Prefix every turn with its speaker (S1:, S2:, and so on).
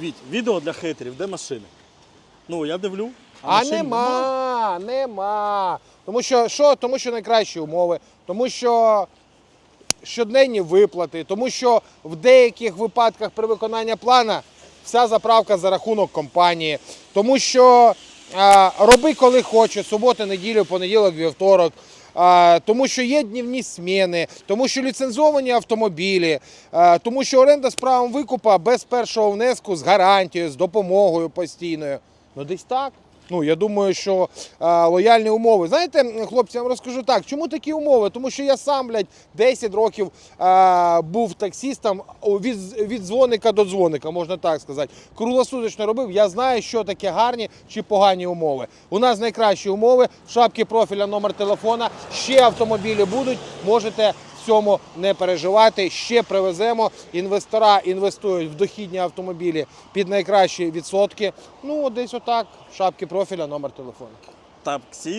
S1: Віть, відео для хейтерів, де машини? Ну, я дивлю.
S2: А
S1: машин
S2: нема, нема. Тому що що? Тому що найкращі умови, тому що щоденні виплати, тому що в деяких випадках при виконанні плана вся заправка за рахунок компанії, тому що а, роби коли хочеш, субота, неділю, понеділок, вівторок. Тому що є днівні сміни, тому що ліцензовані автомобілі, тому що оренда з правом викупа без першого внеску з гарантією, з допомогою постійною. Ну, десь так. Ну, я думаю, що е, лояльні умови. Знаєте, хлопці, я вам розкажу так, чому такі умови? Тому що я сам, блядь, 10 років е, був таксістом від, від дзвоника до дзвоника, можна так сказати. Круглосуточно робив. Я знаю, що таке гарні чи погані умови. У нас найкращі умови. В шапці профіля номер телефона. Ще автомобілі будуть. Можете цьому не переживати. Ще привеземо. Інвестора інвестують в дохідні автомобілі під найкращі відсотки. Ну, десь отак. Шапки профіля номер телефону.
S1: Таксі